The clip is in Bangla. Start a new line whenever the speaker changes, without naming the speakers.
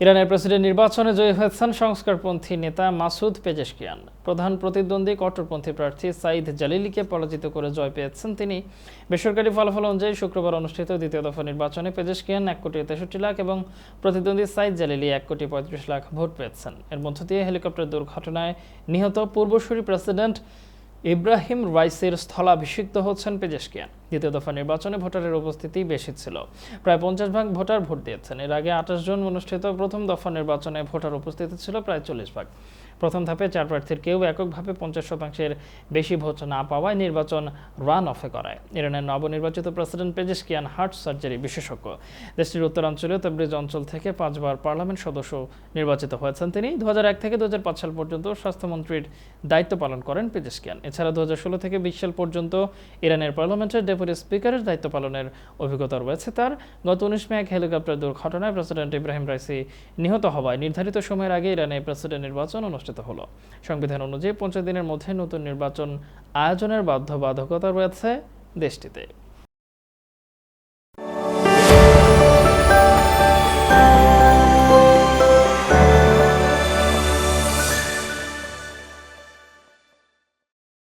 ইরানের প্রেসিডেন্ট নির্বাচনে জয়ী হয়েছেন সংস্কারপন্থী নেতা মাসুদ পেজেশকিয়ান। প্রধান প্রতিদ্বন্দ্বী কট্টরপন্থী প্রার্থী সাইদ জালিলিকে পরাজিত করে জয় পেয়েছেন তিনি। বেসরকারি ফলাফল অনুযায়ী শুক্রবার অনুষ্ঠিত দ্বিতীয় দফা নির্বাচনে পেজেশকিয়ান এক কোটি তেষট্টি লাখ এবং প্রতিদ্বন্দ্বী সাইদ জালিলি এক কোটি পঁয়ত্রিশ লাখ ভোট পেয়েছেন। এর মধ্য দিয়ে হেলিকপ্টার দুর্ঘটনায় নিহত পূর্বসূরি প্রেসিডেন্ট ইব্রাহিম রাইসের স্থলাভিষিক্ত হচ্ছেন পেজেশকিয়ান। দ্বিতীয় দফা নির্বাচনে ভোটারের উপস্থিতি বেশি ছিল। প্রায় পঞ্চাশ ভাগ ভোটার ভোট দিয়েছেন। এর আগে আঠাশ জন অনুষ্ঠিত প্রথম দফা নির্বাচনে ভোটার উপস্থিতি ছিল প্রায় চল্লিশ ভাগ। প্রথম ধাপে চার প্রার্থীর কেউ এককভাবে পঞ্চাশ শতাংশের বেশি ভোট না পাওয়ায় নির্বাচন রান অফে করায় ইরানের নবনির্বাচিত প্রেসিডেন্ট পেজেশকিয়ান হার্ট সার্জারি বিশেষজ্ঞ। দেশটির উত্তরাঞ্চলীয় তাবরিজ অঞ্চল থেকে পাঁচবার পার্লামেন্ট সদস্য নির্বাচিত হয়েছেন তিনি। দু হাজার এক থেকে দু হাজার পাঁচ সাল পর্যন্ত স্বাস্থ্যমন্ত্রীর দায়িত্ব পালন করেন পেজেশকিয়ান। এছাড়া দু হাজার ষোলো থেকে বিশ সাল পর্যন্ত ইরানের পার্লামেন্টের ডেপুটি স্পিকারের দায়িত্ব পালনের অভিজ্ঞতা রয়েছে তার। গত উনিশ মে এক হেলিকপ্টার দুর্ঘটনায় প্রেসিডেন্ট ইব্রাহিম রাইসি নিহত হওয়ায় নির্ধারিত সময়ের আগে ইরানে প্রেসিডেন্ট নির্বাচন অনুষ্ঠিত হলো। সংবিধান অনুযায়ী পঞ্চাশ দিনের মধ্যে নতুন নির্বাচন আয়োজনের বাধ্যবাধকতা রয়েছে দেশটিতে।